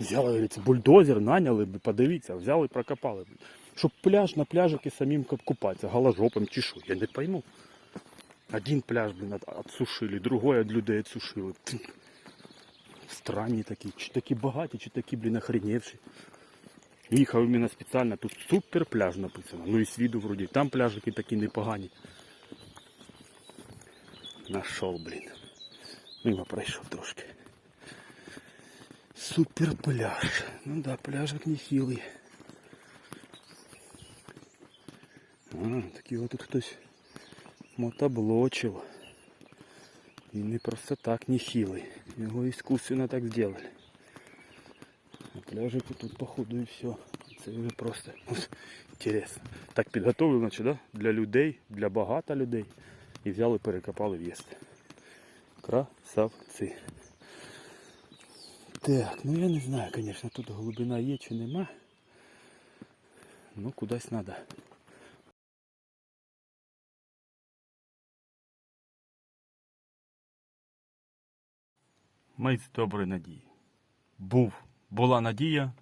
Взяли, говориться, бульдозер, наняли, подивіться, взяли і прокопали. Щоб пляж на пляжике самим купатися, голожопим чи що, я не пойму. Один пляж, блін, от- отсушили, другой від людей отсушили. Странні такі, чи такі багаті, чи такі, блін, охреневші. Їхав іменно спеціально, тут супер пляж написано. Ну і з виду вроді, там пляжики такі непогані. Нашов, блін. Мимо пройшов трошки. Супер пляж. Ну да, пляжик нехилий. А, такий от тут хтось мотоблочив. І не просто так нехилий. Його іскусственно так зробили. А пляжику тут походу і все. Це вже просто інтересно. Так підготовлено, значить, да? для людей, для багато людей. І взяли, перекопали в'їзд. Красавці. Так, ну я не знаю, конечно, тут глибина є чи нема. Ну, кудись треба. Ми з доброї надії. Був, була надія.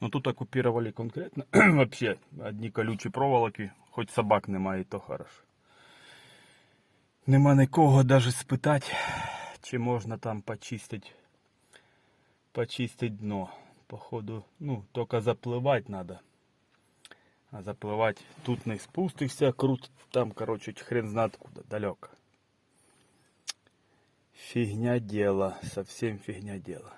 Ну тут оккупировали конкретно. Вообще, одні колючі проволоки, хоч собак немає, і то хорошо. Нема нікого навіть спитати, чи можна там почистити почистить дно. Походу, ну, только заплывать надо. А заплывать тут не спустишься, крут, там, короче, хрен знает куда, далеко. Фигня дело, совсем фигня дело.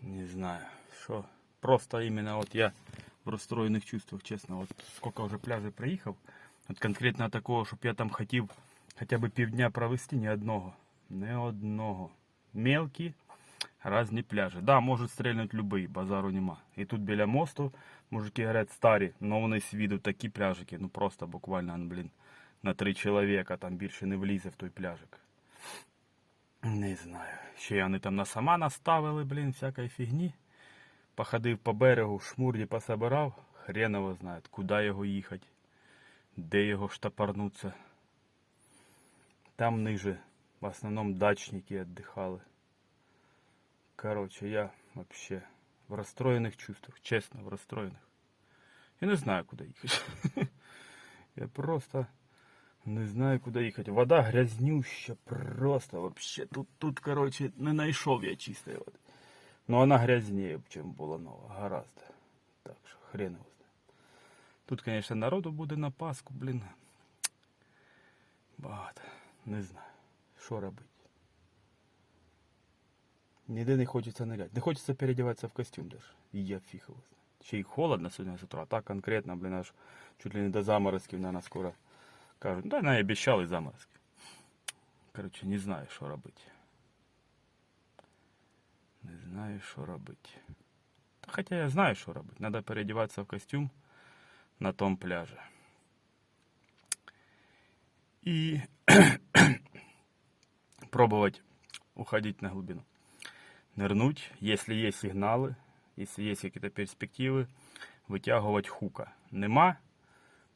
Не знаю, что. Просто именно вот я в расстроенных чувствах, честно. Вот сколько уже пляжей проехал. От конкретно такого, щоб я там хотів хоча б півдня провести, ні одного. Ні одного. Мелкі, різні пляжі. Да, можуть стрельнути любий, базару нема. І тут біля мосту мужики говорять старі, но вони з виду такі пляжики, ну просто буквально, ну, блін, на три чоловіка там більше не влізе в той пляжик. Не знаю. Ще вони там на сама наставили, блін, всякої фігні. Походив по берегу, шмурді пособирав, хрен його знає, куди його їхати, де його штапарнуться. Там ниже в основном дачники отдыхали. Короче, я вообще в расстроенных чувствах, честно, в расстроенных. Я не знаю, куда ехать. Я просто не знаю, куда ехать. Вода грязнюща, просто вообще. Тут, тут, короче, не знайшов я чистої води. Но она грязнее, чем була нова, гораздо. Так що хрен его знає. Тут, конечно, народу буде на Пасху, блін. Багато. Не знаю, що робити. Ніде не хочеться нырять. Не хочеться переодеваться в костюм даже. І я фіг його знаю. Ще й холодно сьогодні з утра. Так конкретно, блін, аж чуть ли не до заморозків, наверное, скоро кажуть. Да, не обіцяли заморозки. Короче, не знаю, що робити. Не знаю, що робити. Та Хоча я знаю, що робити. Надо переодеваться в костюм на том пляже. И пробовать уходить на глубину. Нырнуть, если есть сигналы, если есть какие-то перспективы, вытягивать хука. Нема,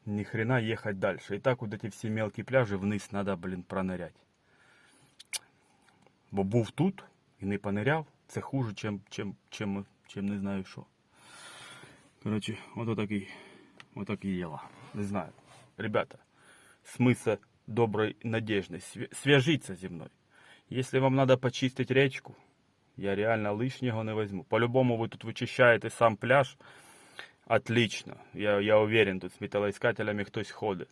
ни хрена ехать дальше. И так вот эти все мелкие пляжи вниз надо, блин, пронырять. Бо був тут і не пониряв, це хуже, чим, чим, чим, чим не знаю що. Короче, вот отакий, отакий дела. Не знаю. Ребята, смысл доброй надежды. Свя- Свяжиться зі мною. Если вам надо почистить речку, я реально лишнього не возьму. По-любому ви тут вичищаєте сам пляж. Отлично. Я, я уверен, тут з металоискателями хтось ходить.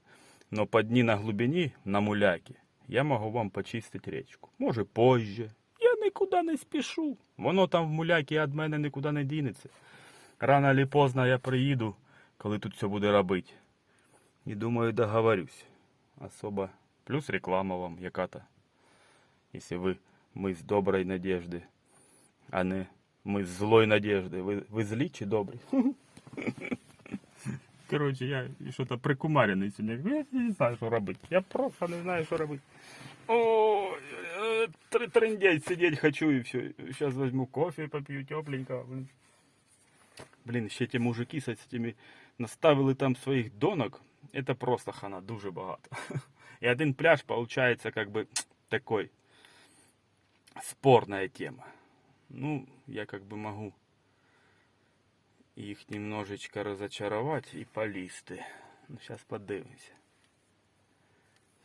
Но по дні на глибині, на муляки, я можу вам почистити речку. Може позже. Я нікуди не спішу. Воно там в муляки від мене нікуди не дінеться. Рано чи поздно я приїду, коли тут все буде робити. І думаю, договорюсь. Особо. Плюс реклама вам яка-то. Якщо ви ми з доброї надежди, а не ми з злої надежди. Ви, ви злі чи добрі? Коротше, я щось прикумарений сьогодні. Я не знаю, що робити. Я просто не знаю, що робити. Ой, е, три трындеть сидеть хочу и все. Сейчас возьму кофе, попью тепленько. Блин. Блин, ще ті мужики з цими наставили там своїх донок. Это просто хана, дуже багато. И один пляж получается как бы такой спорная тема. Ну, я как бы могу их немножечко разочаровать и полізти. Ну, сейчас подивимося.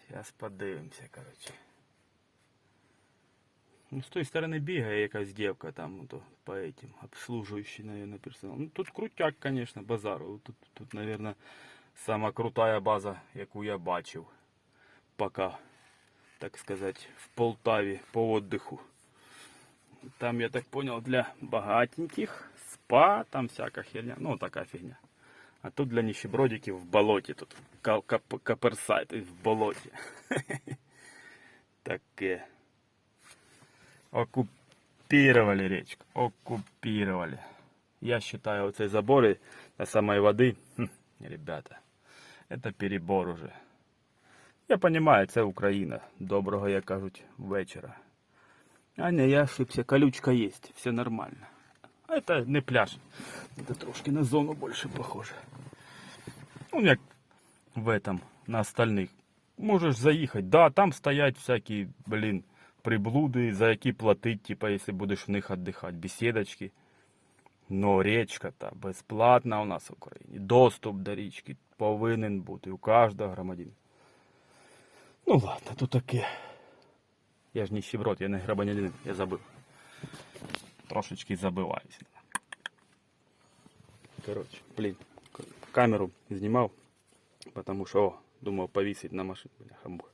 Сейчас подивимося, короче. Ну, с той стороны бегая якась девка там, ну, то, по этим, обслуживающий, наверное, персонал. Ну, тут крутяк, конечно, базару. Тут, тут, наверное, сама крутая база, яку я бачив. Пока, так сказать, в Полтаві по отдыху. Там, я так понял, для богатеньких, спа, там всяка херня. Ну, така фігня. А тут для нищебродиків в болоті. Тут ка- кап- каперсайт в болоті. Таке. Оккупировали речку. Оккупировали. Я считаю, оцей заборы до самой воды, хм, ребята, это перебор уже. Я понимаю, це Україна. Доброго, як кажуть, вечора. А не, я ошибся, колючка есть, все нормально. А это не пляж. Это трошки на зону больше похоже. Ну, як в этом, на остальных. Можешь заїхати. Да, там стоять всякі, блін, приблуди, за які платить, типа, якщо будеш в них віддихати. Бесідочки. Но річка та безплатна у нас в Україні. Доступ до річки повинен бути у кожного громадянина. Ну ладно, то таке. Я ж нищеброд, я не громадянин, я забив. Трошечки забиваюся. Короче, блин, камеру знімав, потому що, о, думав повісить на машину, бляха муха.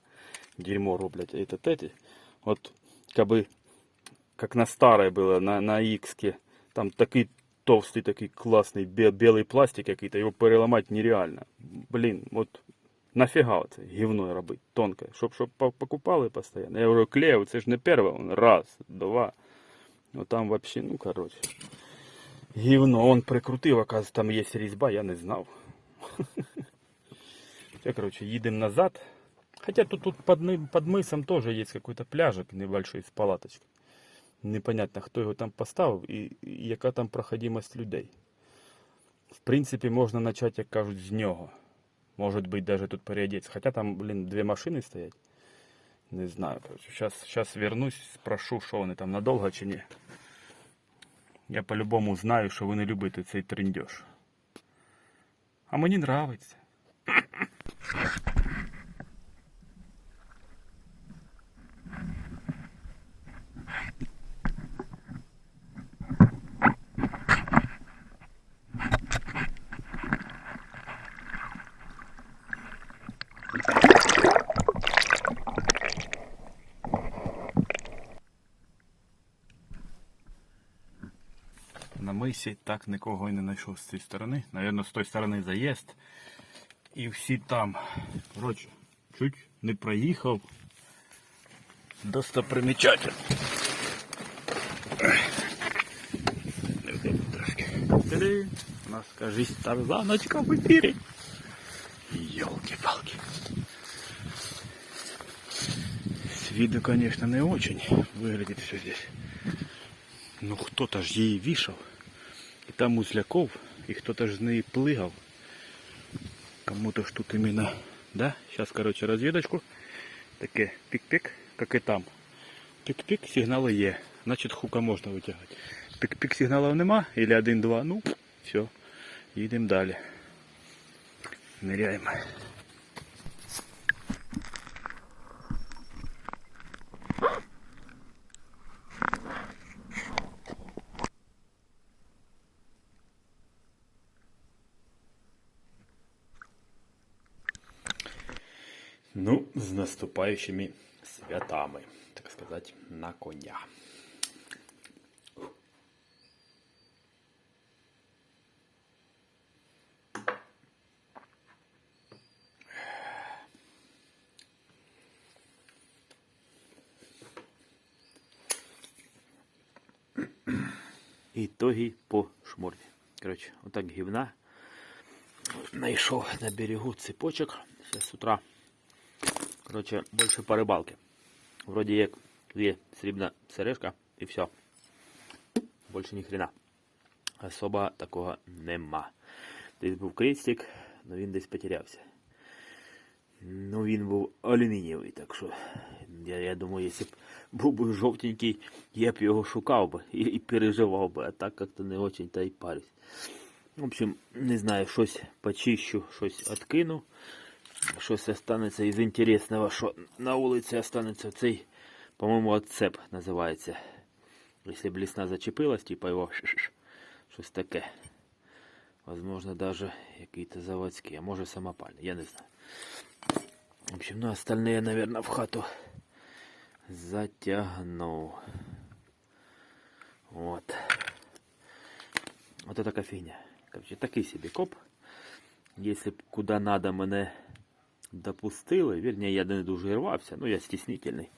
Дерьмо роблять этот эти. Вот, кабы, как на старой было, на, на Икске, там такий толстый, такий классный бе- белый пластик какой-то, его переломать нереально. Блин, вот нафіга це гівно робити, тонке, щоб, щоб по- покупали постійно. Я говорю, клею, це ж не перше, он раз, два. Ну там вообще, ну короче. Гівно, он прикрутив, оказывается, там є різьба, я не знав. Все, короче, їдемо назад. Хотя тут, тут под, мы- под мысом тоже есть какой-то пляжик небольшой с палаточкой. Непонятно, хто його там поставив і, і яка там проходимость людей. В принципі, можна почати, як кажуть, з нього. Может быть, даже тут переодеться. Хотя там, блин, две машины стоять. Не знаю. Сейчас, сейчас вернусь, спрошу, що вони там надовго чи ні. Я по-любому знаю, що ви не любите цей трендеж. А мені нравиться. На так нікого і не знайшов з цієї сторони. Навірно, з тої сторони заїзд. І всі там. Коротше, чуть не проїхав. Трошки. У нас, кажись, тарзаночка в ефірі. Йолки-палки. С виду, конечно, не очень выглядит все здесь. Ну хто-то ж її вішав. І там Узляков, і хто-то ж з неї плигав. Кому-то ж тут іменно. Да? Сейчас, короче, розвідочку. Таке пік-пік, як і там. Пік-пік, сигнали є. Значить хука можна витягати. Пік-пік сигналів нема, или один-два, ну, все. Їдемо далі. Ниряємо. Ну, з наступаючими святами, так сказати, на коня. Итоги по шморді. Коротше, отак гівна. Найшов на берегу цепочок. Сейчас с утра Короче, больше по рыбалке. Вроде як є срібна сережка і все. Больше ні хрена. Особо такого нема. Десь був крестик, но він десь потерявся. Ну, він був алюмінієвий, так що я, я думаю, якщо б був би жовтенький, я б його шукав би і, і переживав би, а так як-то не очень та й парюсь. В общем, не знаю, щось почищу, щось откину. Щось останеться із інтересного, що на вулиці останеться цей, по-моєму, отцеп називається. Якщо блесна зачепилась, типа його ш-ш-ш, щось таке. Возможно, даже який-то заводський, а може самопальний, я не знаю. В общем, ну остальные, наверное, в хату затягну. Вот. Вот это така фігня. Короче, такий собі коп. Если б куда надо мене допустили, вірні, я не дуже рвався, ну я стіснительний.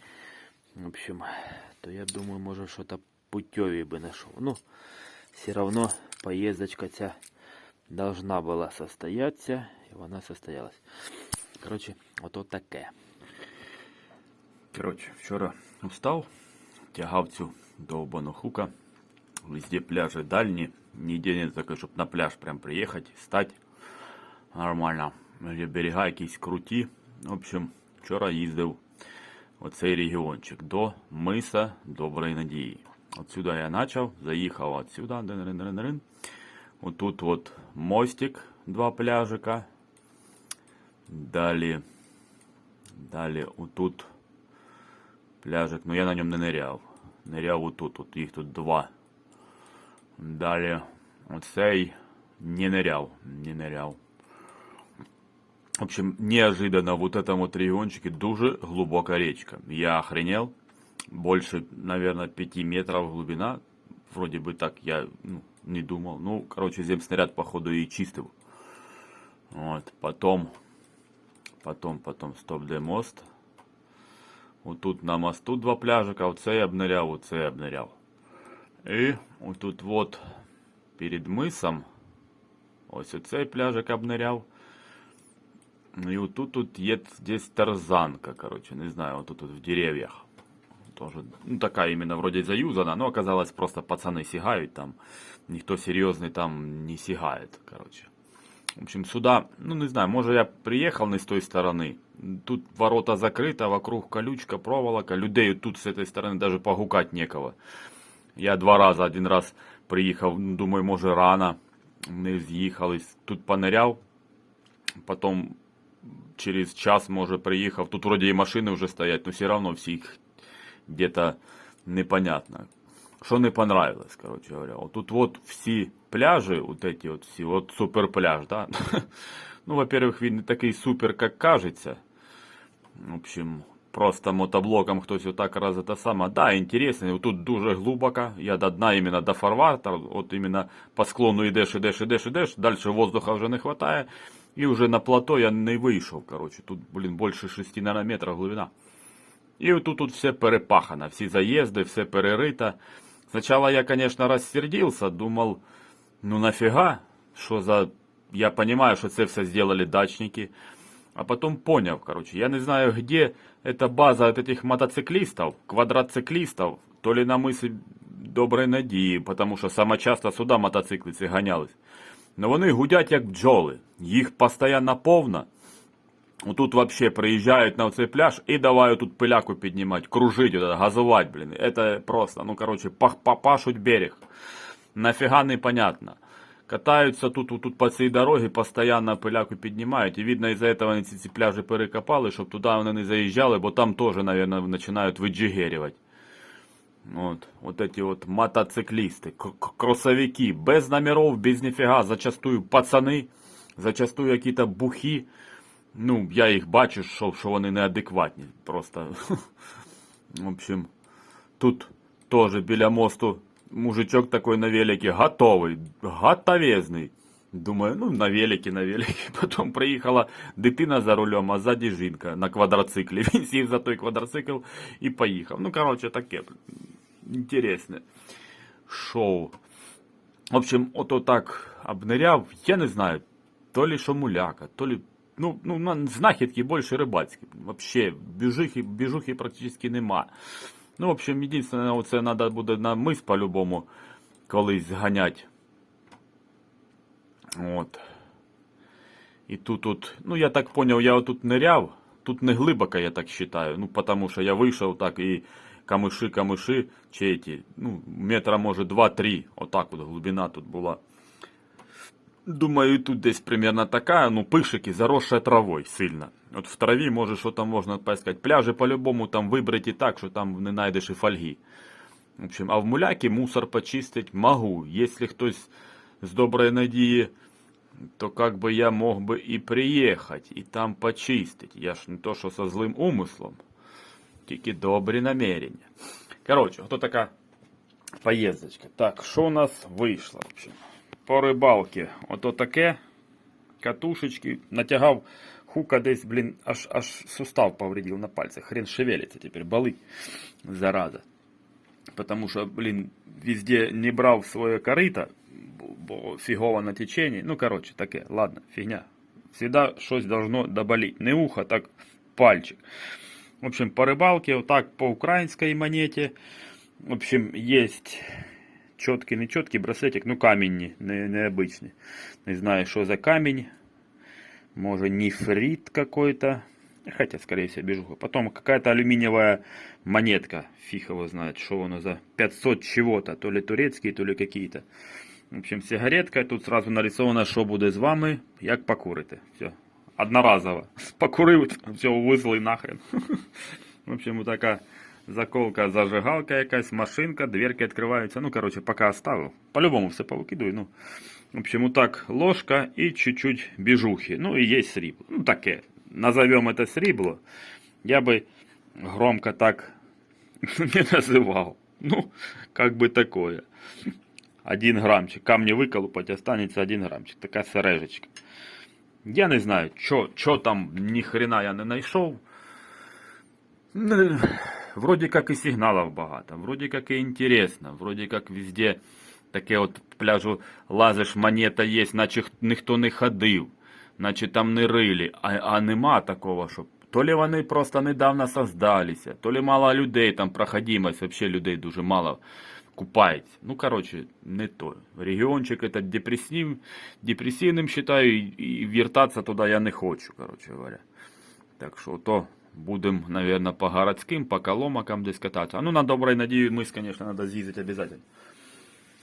В общем, то я думаю, може що-то путеві би знайшов. Ну, все равно поездочка ця должна була состояться, і вона состоялась. Короче, ото таке. Коротше, вчора устав, тягав цю довбану хука. Везде пляжі дальні. Ніде не таке, щоб на пляж прям приїхати, стати нормально. Или берега якісь круті. В общем, вчора їздив оцей регіончик до миса Доброї Надії. Отсюда я почав, заїхав отсюда. Дин-рин-рин-рин. Отут от мостик, два пляжика. Далі, далі отут пляжик, ну я на ньому не ниряв. Ниряв отут, от їх тут два. Далі оцей не нырял, не нырял. В общем, неожиданно вот этом вот региончике дуже глубокая речка. Я охренел. Больше, наверное, 5 метров глубина. Вроде бы так я ну, не думал. Ну, короче, земснаряд, походу, и чистил. Вот, потом, потом, потом, стоп, де мост. Отут на мосту два пляжика, оце я обниряв, оце я обниряв. І отут вот перед мисом, ось оцей пляжик обниряв. Ну і отут тут є десь тарзанка, короче, не знаю, вот тут вот в деревьях. Тоже, ну такая именно вроде заюзана, но оказалось просто пацаны сигают там. Никто серьезный там не сигает, короче. В общем, сюда, ну не знаю, може я приехал не с той стороны. Тут ворота закрыты, вокруг колючка, проволока. Людей тут с этой стороны даже погукать некого. Я два рази, один раз приїхав, ну, думаю, може рано, не з'їхались. Тут пониряв, потім через час, може, приїхав. Тут вроді і машини вже стоять, но все равно всіх где-то непонятно. Що не понравилось, короче говоря. Вот тут вот всі пляжі, вот эти вот всі, вот супер пляж, да? Ну, во-первых, він не такий супер, як кажеться. В общем, просто мотоблоком хтось отак раз это саме. Да, интересно, тут дуже глибоко. Я до дна іменно до фарватера, от іменно по склону йдеш, йдеш, йдеш, йдеш, далі воздуха вже не хватає. І вже на плато я не вийшов, короче. Тут, блін, більше 6 наверное, метрів глибина. І тут, тут все перепахано, всі заїзди, все перерито. Сначала я, конечно, рассердился, думал, ну нафига, что за... Я понимаю, что это все сделали дачники. А потом понял, короче, я не знаю, где эта база от этих мотоциклистов, квадроциклистов, то ли на мысе Доброй Надії, потому що саме часто сюди мотоцикли ці ганялись. Но вони гудять як бджоли, їх постійно повно. Тут вообще приїжджають на цей пляж і давай тут пиляку піднімати, кружить, вот это, газувати, блін. Это просто, ну короче, пах- папашуть берег. Нафіга непонятно. Катаються тут, тут по цій дорогі, постійно пиляку піднімають. І видно, із-за этого вони ці, ці пляжі перекопали, щоб туди вони не заїжджали, бо там теж, мабуть, починають виджигерювати. Вот, вот эти вот мотоциклисты, к- к- кроссовики, без номеров, без нифига, зачастую пацаны, зачастую какие-то бухи. Ну, я їх бачу, що, що вони неадекватні. Просто. В общем, тут теж біля мосту мужичок такой на велике, готовий, готовезний. Думаю, ну на велике, на велике. Потім приїхала дитина за рулем, а ззаді жінка на квадроциклі. Він сів за той квадроцикл і поїхав. Ну, коротше, таке інтересне шоу. В общем, ото так обниряв, я не знаю, то ли шомуляка, то ли. Ну, ну, на- знахідки більше рибацькі. Вообще, біжухи, біжухи практично нема. Ну, в общем, єдине, оце треба буде на мис по-любому колись зганять. От. І тут, от, ну я так поняв, я отут ныряв, тут не глибоко, я так считаю. Ну, потому що я вийшов так і камиши, камиши, чи эти, ну, метра, може, 2-3, отак от глибина тут була. Думаю, тут десь примерно така, ну, пишики, заросшая травой сильно. От в траві, може, що там можна поискать. Пляжі по-любому там вибриті так, що там не знайдеш і фольги. В общем, а в муляки мусор почистить могу. Если хтось з доброї надії, то как бы я мог бы и приехать, и там почистить. Я ж не то, що со злим умислом, тільки добрі намерення. Короче, ото така поїздочка. Так, що у нас вийшло? В общем, по рибалці. Ото таке. Катушечки. Натягав хука десь, блін, аж, аж сустав повредив на пальцах. Хрен шевелиться тепер, болить. Зараза. Потому что, блин, везде не брал свое корыто, бо- на течении. Ну, короче, таке, ладно, фигня. Всегда щось должно доболеть. Не ухо, так пальчик. В общем, по рыбалке, вот так по украинской монете. В общем, есть четкий, не четкий браслетик, ну камень не, необычный. Не знаю, что за камень. Может, нефрит какой-то. Хотя, скорее всего, бежуха. Потом какая-то алюминиевая монетка. Фиг его знает, что оно за 500 чего-то. То ли турецкие, то ли какие-то. В общем, сигаретка. Тут сразу нарисовано, що буде з вами, як покурите. Все. Одноразово. Покурив, все, визли нахрен. В общем, вот така заколка, зажигалка якась, машинка, дверки відкриваються. Ну, короче, пока оставив. По-любому все повикидую. Ну, в общем, вот так ложка и чуть-чуть бежухи. Ну и есть срібло. Ну таке Назовем это срібло. Я бы громко так не называл. Ну, как бы такое. Один граммчик. Камни выколупать, останется один граммчик. Такая сережечка. Я не знаю, что чо там ни хрена я не знайшов. Ну, Вроде как и сигналов багато, вроде как и интересно, вроде как везде таке от пляжу лазиш, монета є, наче х- ніхто не ходив, наче там не рили, а, а нема такого, щоб то лі вони просто недавно создалися, то лі мало людей, там проходимость, вообще людей дуже мало купається. Ну, короче, не то. Регіончик этот депресив, депресивним считаю, і, вертатися туди я не хочу, короче говоря. Так що то будемо, наверное, по городським, по коломакам десь кататися. Ну на доброй надії мыс, конечно, надо з'їздити обязательно.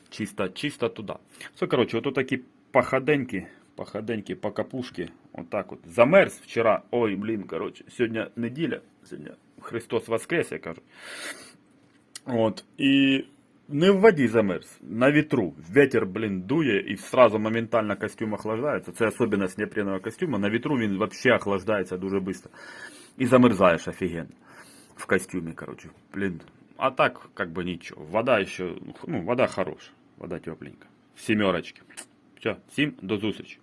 Чисто, чисто туда. Все, короче, вот такі походеньки, походеньки по капушке. Вот так вот. Замерз вчера. Ой, блин, короче, сегодня неделя. Сегодня Христос воскрес, я кажу. Вот. И не в воді замерз, на ветру. Ветер, блин, дує і сразу моментально костюм охлаждається. Це особливість неопреного костюма. На ветру він вообще охлаждається дуже швидко. І замерзаєш офігенно. В костюме, короче. Блин. А так, как бы ничего. Вода еще, ну, вода хорошая. Вода тепленькая. Семерочки. Все, всім до зустрічі.